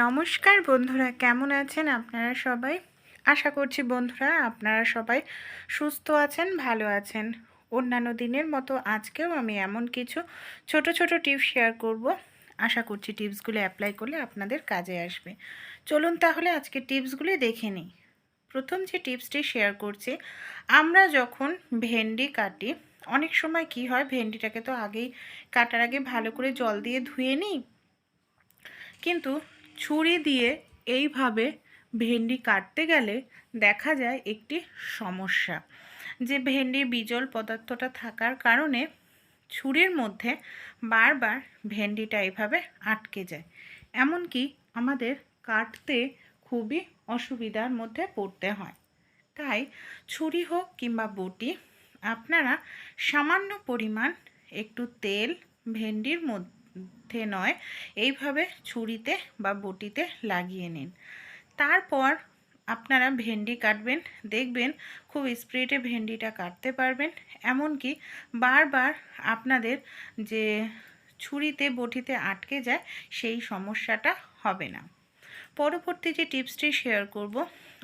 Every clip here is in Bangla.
নমস্কার বন্ধুরা, কেমন আছেন আপনারা সবাই? আশা করছি বন্ধুরা আপনারা সবাই সুস্থ আছেন, ভালো আছেন। অন্যান্য দিনের মতো আজকেও আমি এমন কিছু ছোট ছোট টিপস শেয়ার করব। আশা করছি টিপসগুলো অ্যাপ্লাই করলে আপনাদের কাজে আসবে। চলুন তাহলে আজকে টিপসগুলি দেখে নিই। প্রথম যে টিপসটি শেয়ার করছি, আমরা যখন ভেন্ডি কাটি, অনেক সময় কি হয়, ভেন্ডিটাকে তো আগেই কাটার আগে ভালো করে জল দিয়ে ধুয়ে নিই। কিন্তু ছুরি দিয়ে এইভাবে ভেন্ডি কাটতে গেলে দেখা যায় একটি সমস্যা। যে ভেন্ডির বিজল পদার্থটা থাকার কারণে ছুরির মধ্যে বারবার ভেন্ডিটা এইভাবে আটকে যায়। এমনকি আমাদের কাটতে খুবই অসুবিধার মধ্যে পড়তে হয়। তাই ছুরি হোক কিংবা বটি, আপনারা সামান্য পরিমাণ একটু তেল ভেন্ডির মধ্যে নয়, এইভাবে ছুরিতে বা বটিতে লাগিয়ে নিন। তারপর আপনারা ভেন্ডি কাটবেন, দেখবেন খুব স্প্রিডে ভেন্ডিটা কাটতে পারবেন। এমনকি বারবার আপনাদের যে ছুরিতে, বটিতে আটকে যায়, সেই সমস্যাটা হবে না। পরবর্তী যে টিপসটি শেয়ার করব,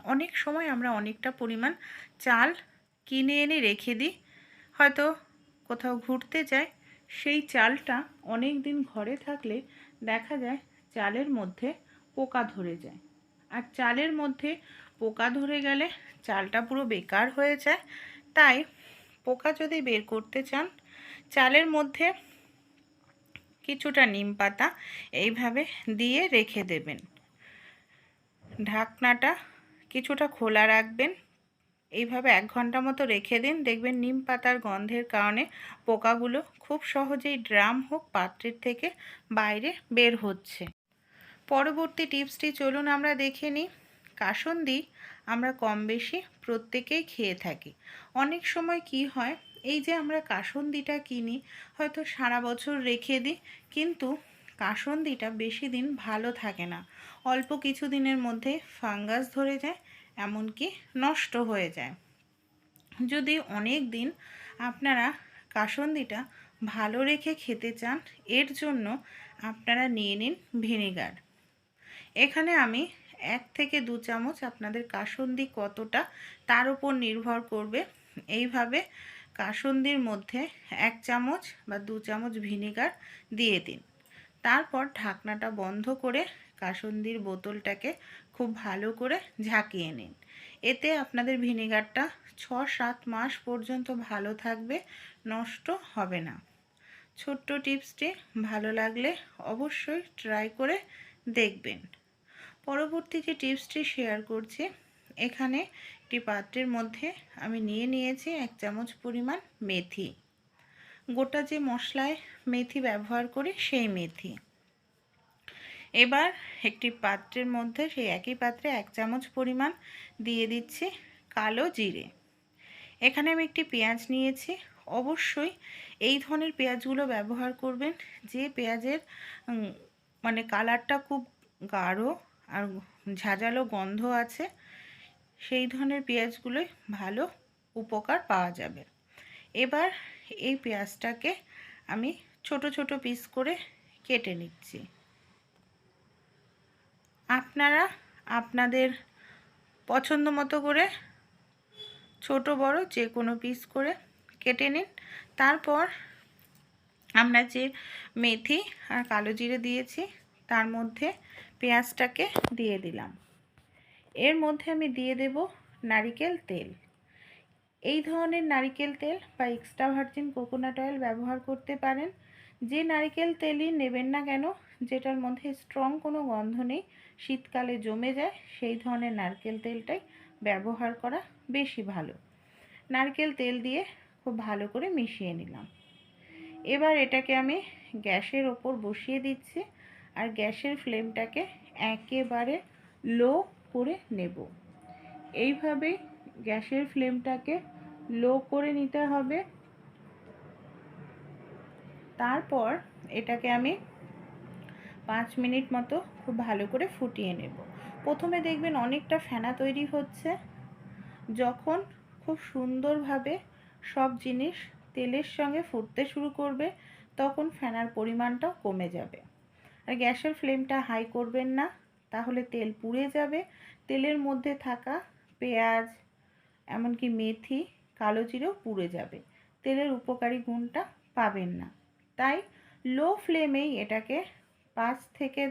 অনেক সময় আমরা অনেকটা পরিমাণ চাল কিনে এনে রেখে দিই, হয়তো কোথাও ঘুরতে যাই সেই চালটা অনেক দিন ঘরে থাকলে দেখা যায় চালের মধ্যে পোকা ধরে যায়। আর চালের মধ্যে পোকা ধরে গেলে চালটা পুরো বেকার হয়ে যায়। তাই পোকা যদি বের করতে চান, চালের মধ্যে কিছুটা নিম পাতা এইভাবে দিয়ে রেখে দেবেন। ঢাকনাটা কিছুটা খোলা রাখবেন। এইভাবে এক ঘণ্টা মতো রেখে দিন। দেখবেন নিম পাতার গন্ধের কারণে পোকাগুলো খুব সহজেই ড্রাম হোক, পাত্রের থেকে বাইরে বের হচ্ছে। পরবর্তী টিপসটি চলুন আমরা দেখে নিই। কাসন্দি আমরা কম বেশি প্রত্যেকেই খেয়ে থাকি। অনেক সময় কি হয়, এই যে আমরা কাসন্দিটা কিনি, হয়তো সারা বছর রেখে দিই, কিন্তু কাসন্দিটা বেশি দিন ভালো থাকে না। অল্প কিছু দিনের মধ্যে ফাঙ্গাস ধরে যায় এমনকি নষ্ট হয়ে যায়। যদি অনেক দিন আপনারা কাসন্দিটা ভালো রেখে খেতে চান, এর জন্য আপনারা নিয়ে নিন ভিনেগার। এখানে আমি এক থেকে দু চামচ আপনাদের কাসন্দি কতটা তার উপর নির্ভর করবে। এইভাবে কাসন্দির মধ্যে এক চামচ বা দু চামচ ভিনেগার দিয়ে দিন। তারপর ঢাকনাটা বন্ধ করে কাসন্দির বোতলটাকে খুব ভালো করে ঝাঁকিয়ে নিন। এতে আপনাদের ভিনেগারটা ছ সাত মাস পর্যন্ত ভালো থাকবে, নষ্ট হবে না। ছোট্ট টিপসটি ভালো লাগলে অবশ্যই ট্রাই করে দেখবেন। পরবর্তী যে টিপসটি শেয়ার করছি, এখানে একটি পাত্রের মধ্যে আমি নিয়ে নিয়েছি এক চামচ পরিমাণ মেথি। গোটা যে মশলায় মেথি ব্যবহার করি, সেই মেথি। এবার একটি পাত্রের মধ্যে, সেই একই পাত্রে এক চামচ পরিমাণ দিয়ে দিচ্ছি কালো জিরে। এখানে আমি একটি পেঁয়াজ নিয়েছি। অবশ্যই এই ধরনের পেঁয়াজগুলো ব্যবহার করবেন। যে পেঁয়াজের মানে কালারটা খুব গাঢ় আর ঝাঁঝালো গন্ধ আছে, সেই ধরনের পেঁয়াজগুলোই ভালো উপকার পাওয়া যাবে। এবার এই পেঁয়াজটাকে আমি ছোট ছোট পিস করে কেটে নিচ্ছি। আপনারা আপনাদের পছন্দ মতো করে ছোট, বড় যে কোনো পিস করে কেটে নিন। তারপর আমরা যে মেথি আর কালো জিরে দিয়েছি, তার মধ্যে পেঁয়াজটাকে দিয়ে দিলাম। এর মধ্যে আমি দিয়ে দেব নারিকেল তেল। এই ধরনের নারিকেল তেল বা এক্সট্রা ভার্জিন কোকোনাট অয়েল ব্যবহার করতে পারেন। যে নারিকেল তেলই নেবেন না কেন, যেটার মধ্যে স্ট্রং কোনো গন্ধ নেই, শীতকালে জমে যায়, সেই ধরনের নারকেল তেলটাই ব্যবহার করা বেশি ভালো। নারকেল তেল দিয়ে খুব ভালো করে মিশিয়ে নিলাম। এবার এটাকে আমি গ্যাসের ওপর বসিয়ে দিচ্ছি আর গ্যাসের ফ্লেমটাকে একেবারে লো করে নেব। এইভাবেই গ্যাসের ফ্লেমটাকে লো করে নিতে হবে। তারপর এটাকে আমি পাঁচ মিনিট মতো খুব ভালো করে ফুটিয়ে নেব। প্রথমে দেখবেন অনেকটা ফেনা তৈরি হচ্ছে। যখন খুব সুন্দরভাবে সব জিনিস তেলের সঙ্গে ফুটতে শুরু করবে, তখন ফেনার পরিমাণটাও কমে যাবে। আর গ্যাসের ফ্লেমটা হাই করবেন না, তাহলে তেল পুড়ে যাবে। তেলের মধ্যে থাকা পেঁয়াজ এমনকি মেথি, কালো জিরেও পুড়ে যাবে। তেলের উপকারী গুণটা পাবেন না। তাই লো ফ্লেমেই এটাকে পাঁচ থেকে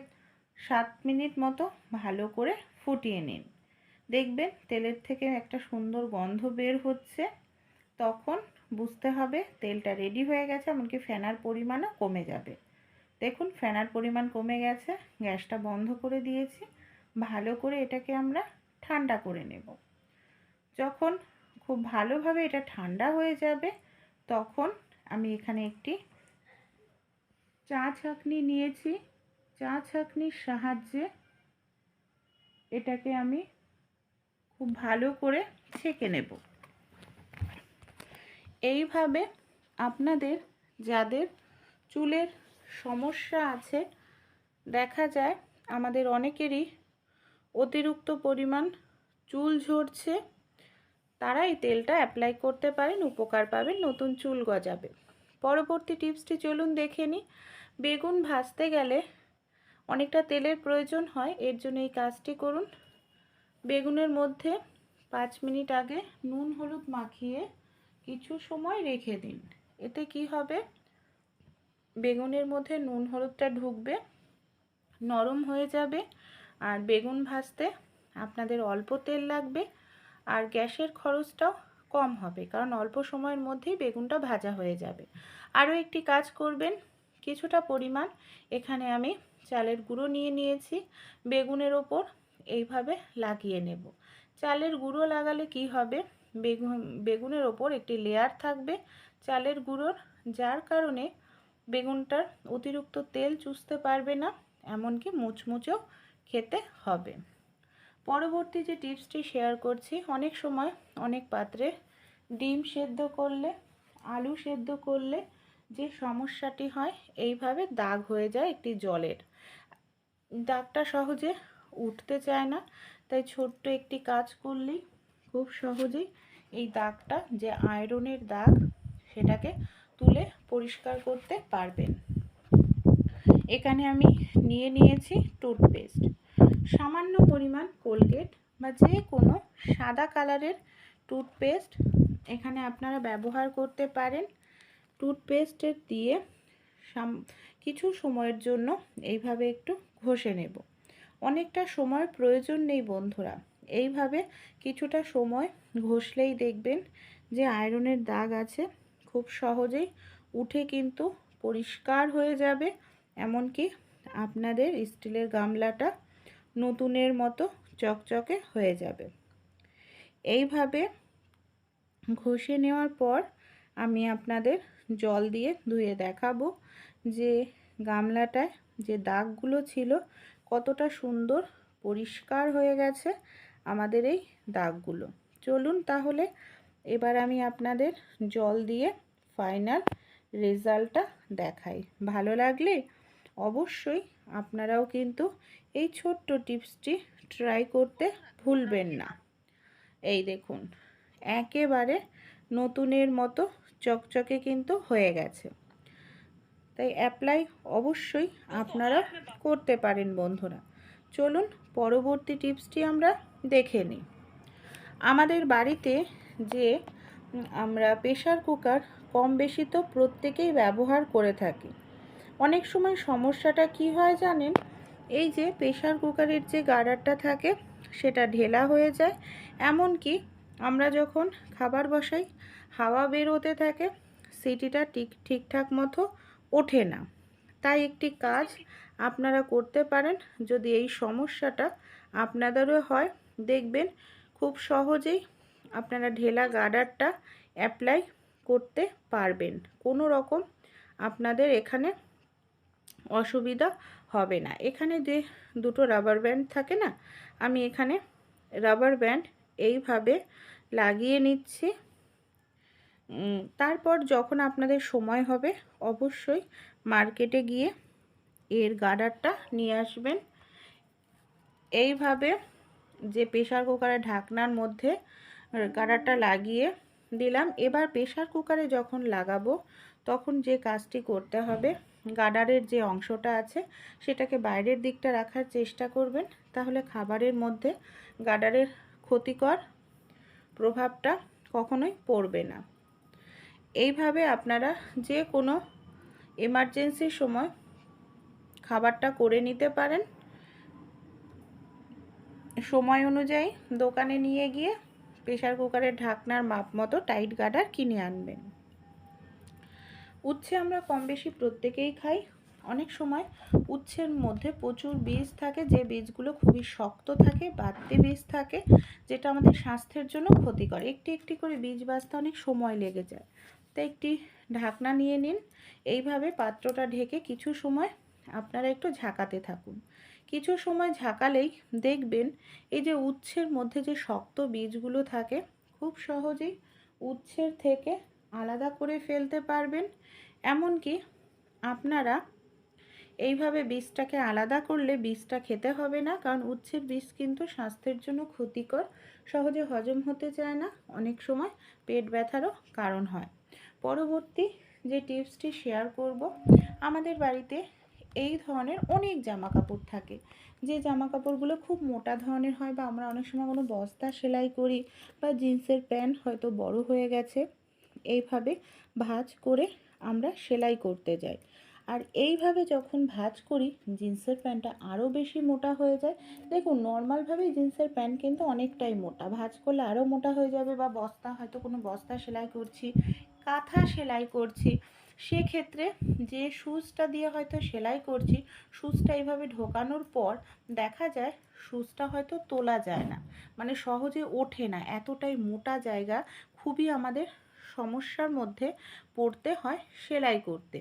সাত মিনিট মতো ভালো করে ফুটিয়ে নিন। দেখবেন তেলের থেকে একটা সুন্দর গন্ধ বের হচ্ছে। তখন বুঝতে হবে তেলটা রেডি হয়ে গেছে, এমনকি ফেনার পরিমাণও কমে যাবে। দেখুন, ফেনার পরিমাণ কমে গেছে, গ্যাসটা বন্ধ করে দিয়েছি। ভালো করে এটাকে আমরা ঠান্ডা করে নেব। যখন খুব ভালোভাবে এটা ঠান্ডা হয়ে যাবে, তখন আমি এখানে একটি চা ছাঁকনি নিয়েছি। চা ছাঁকনির সাহায্যে এটাকে আমি খুব ভালো করে ছেঁকে নেব। এইভাবে আপনাদের, যাদের চুলের সমস্যা আছে, দেখা যায় আমাদের অনেকেরই অতিরিক্ত পরিমাণ চুল ঝরছে। তারা এই তেলটা অ্যাপ্লাই করতে পারেন, উপকার পাবেন, নতুন চুল গজাবে। পরবর্তী টিপসটি চলুন দেখে নিই। বেগুন ভাজতে গেলে অনেকটা তেলের প্রয়োজন হয়, এর জন্য এই কাজটি করুন। বেগুনের মধ্যে পাঁচ মিনিট আগে নুন হলুদ মাখিয়ে কিছু সময় রেখে দিন। এতে কি হবে? বেগুনের মধ্যে নুন হলুদটা ঢুকবে, নরম হয়ে যাবে, আর বেগুন ভাজতে আপনাদের অল্প তেল লাগবে। আর গ্যাসের খরচটাও কম হবে, কারণ অল্প সময়ের মধ্যেই বেগুনটা ভাজা হয়ে যাবে। আরও একটি কাজ করবেন, কিছুটা পরিমাণ এখানে আমি চালের গুঁড়ো নিয়ে নিয়েছি, বেগুনের ওপর এইভাবে লাগিয়ে নেব। চালের গুঁড়ো লাগালে কি হবে, বেগুন, বেগুনের ওপর একটি লেয়ার থাকবে চালের গুঁড়োর, যার কারণে বেগুনটার অতিরিক্ত তেল চুষতে পারবে না, এমনকি মুচমুচেও খেতে হবে। পরবর্তী যে টিপসটি শেয়ার করছি, অনেক সময় অনেক পাত্রে ডিম সেদ্ধ করলে, আলু সেদ্ধ করলে যে সমস্যাটি হয়, এইভাবে দাগ হয়ে যায় একটি জলের। দাগটা সহজে উঠতে চায় না, তাই ছোট্ট একটি কাজ করলেই খুব সহজেই এই দাগটা, যে আয়রনের দাগ, সেটাকে তুলে পরিষ্কার করতে পারবেন। এখানে আমি নিয়ে নিয়েছি টুথপেস্ট। সামান্য পরিমাণ কোলগেট বা যে কোনো সাদা কালারের টুথপেস্ট এখানে আপনারা ব্যবহার করতে পারেন। টুথপেস্টের দিয়ে কিছু সময়ের জন্য এইভাবে একটু ঘষে নেব। অনেকটা সময় প্রয়োজন নেই বন্ধুরা। এইভাবে কিছুটা সময় ঘষলেই দেখবেন যে আয়রনের দাগ আছে। খুব সহজেই উঠে কিন্তু পরিষ্কার হয়ে যাবে। এমনকি আপনাদের স্টিলের গামলাটা নতুনের মতো চকচকে হয়ে যাবে। এইভাবে ঘষে নেওয়ার পর আমি আপনাদের জল দিয়ে ধুয়ে দেখাবো যে গামলাটায় যে দাগগুলো ছিল কতটা সুন্দর পরিষ্কার হয়ে গেছে আমাদের এই দাগগুলো। চলুন তাহলে এবার আমি আপনাদের জল দিয়ে ফাইনাল রেজাল্টটা দেখাই। ভালো লাগলে অবশ্যই আপনারাও কিন্তু এই ছোট্ট টিপসটি ট্রাই করতে ভুলবেন না। এই দেখুন, একেবারে নতুনের মতো চকচকে কিন্তু হয়ে গেছে। তাই অ্যাপ্লাই অবশ্যই আপনারা করতে পারেন বন্ধুরা। চলুন পরবর্তী টিপসটি আমরা দেখে নিই। আমাদের বাড়িতে যে আমরা প্রেশার কুকার কম বেশি তো প্রত্যেকেই ব্যবহার করে থাকি। অনেক সময় সমস্যাটা কি হয় জানেন? এই যে প্রেশার কুকারের যে গার্ডারটা থাকে, সেটা ঢেলা হয়ে যায়। এমনকি আমরা যখন খাবার বসাই, হাওয়া বের হতে থাকে, সিটিটা ঠিক, ঠিকঠাক মতো ওঠে না। তাই একটি কাজ আপনারা করতে পারেন। যদি এই সমস্যাটা আপনাদেরও হয়, দেখবেন খুব সহজেই আপনারা ঢেলা গার্ডারটা অ্যাপ্লাই করতে পারবেন। কোনো রকম আপনাদের এখানে অসুবিধা হবে না। এখানে যে দুটো রাবার ব্যান্ড থাকে না, আমি এখানে রাবার ব্যান্ড এইভাবে লাগিয়ে নিচ্ছি। তারপর যখন আপনাদের সময় হবে, অবশ্যই মার্কেটে গিয়ে এর গার্ডারটা নিয়ে আসবেন। এইভাবে যে প্রেশার কুকারের ঢাকনার মধ্যে গার্ডারটা লাগিয়ে দিলাম। এবার প্রেশার কুকারে যখন লাগাবো, তখন যে কাজটি করতে হবে গার্ডারের যে অংশটা আছে, সেটাকে বাইরের দিকটা রাখার চেষ্টা করবেন। তাহলে খাবারের মধ্যে গার্ডারের ক্ষতিকর প্রভাবটা কখনোই পড়বে না। এইভাবে আপনারা যে কোনো এমার্জেন্সির সময় খাবারটা করে নিতে পারেন। সময় অনুযায়ী দোকানে নিয়ে গিয়ে প্রেশার কুকারের ঢাকনার মাপ মতো টাইট গাডার কিনে আনবেন। উচ্ছে আমরা কম বেশি প্রত্যেকেই খাই। অনেক সময় উচ্ছের মধ্যে প্রচুর বীজ থাকে, যে বীজগুলো খুবই শক্ত থাকে, বাড়তি বীজ থাকে, যেটা আমাদের স্বাস্থ্যের জন্য ক্ষতিকর। একটি একটি করে বীজ বাঁচতে অনেক সময় লেগে যায়। তো একটি ঢাকনা নিয়ে নিন। এইভাবে পাত্রটা ঢেকে কিছু সময় আপনারা একটু ঝাঁকাতে থাকুন। কিছু সময় ঝাঁকালেই দেখবেন, এই যে উচ্ছের মধ্যে যে শক্ত বীজগুলো থাকে, খুব সহজেই উচ্ছের থেকে আলাদা করে ফেলতে পারবেন। এমনকি আপনারা এইভাবে বীজটাকে আলাদা করলে বীজটা খেতে হবে না, কারণ উচ্ছের বীজ কিন্তু স্বাস্থ্যের জন্য ক্ষতিকর, সহজে হজম হতে চায় না, অনেক সময় পেট ব্যথারও কারণ হয়। পরবর্তী যে টিপসটি শেয়ার করব, আমাদের বাড়িতে এই ধরনের অনেক জামা কাপড় থাকে। যে জামা কাপড়গুলো খুব মোটা ধরনের হয় বা আমরা অনেক সময় কোনো বস্তা সেলাই করি বা জিন্সের প্যান্ট হয়তো বড় হয়ে গেছে এইভাবে ভাঁজ করে আমরা সেলাই করতে যাই। আর এইভাবে যখন ভাঁজ করি, জিন্সের প্যান্টটা আরও বেশি মোটা হয়ে যায়। দেখুন নর্মালভাবে জিন্সের প্যান্ট কিন্তু অনেকটাই মোটা। ভাঁজ করলে আরও মোটা হয়ে যাবে বা বস্তা, হয়তো কোনো বস্তা সেলাই করছি, কাঁথা সেলাই করছি। সেক্ষেত্রে যে সুচটা দিয়ে হয়তো সেলাই করছি সুচটা এইভাবে ঢোকানোর পর দেখা যায় সুচটা হয়তো তোলা যায় না। মানে সহজে ওঠে না। এতটাই মোটা জায়গা, খুবই আমাদের সমস্যার মধ্যে পড়তে হয় সেলাই করতে।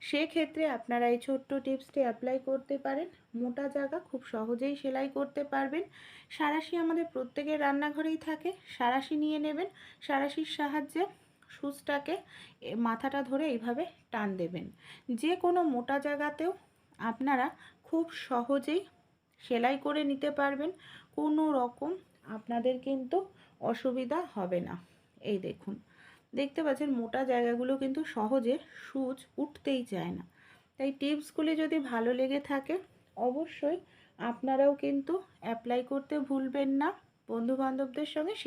সেক্ষেত্রে আপনারা এই ছোট্ট টিপসটি অ্যাপ্লাই করতে পারেন। মোটা জায়গা খুব সহজেই সেলাই করতে পারবেন। সারাশি আমাদের প্রত্যেকের রান্নাঘরেই থাকে। সারাশি নিয়ে নেবেন। সারাশির সাহায্যে সুচটাকে মাথাটা ধরে এইভাবে টান দেবেন। যে কোনো মোটা জায়গাতেও আপনারা খুব সহজেই সেলাই করে নিতে পারবেন। কোনো রকম আপনাদের কিন্তু অসুবিধা হবে না। এই দেখুন। দেখতে পাচ্ছেন মোটা জায়গাগুলো কিন্তু সহজে সুচ উঠতেই চায় না। তাই টিপসগুলি যদি ভালো লেগে থাকে, অবশ্যই আপনারাও কিন্তু অ্যাপ্লাই করতে ভুলবেন না। বন্ধুবান্ধবদের সঙ্গে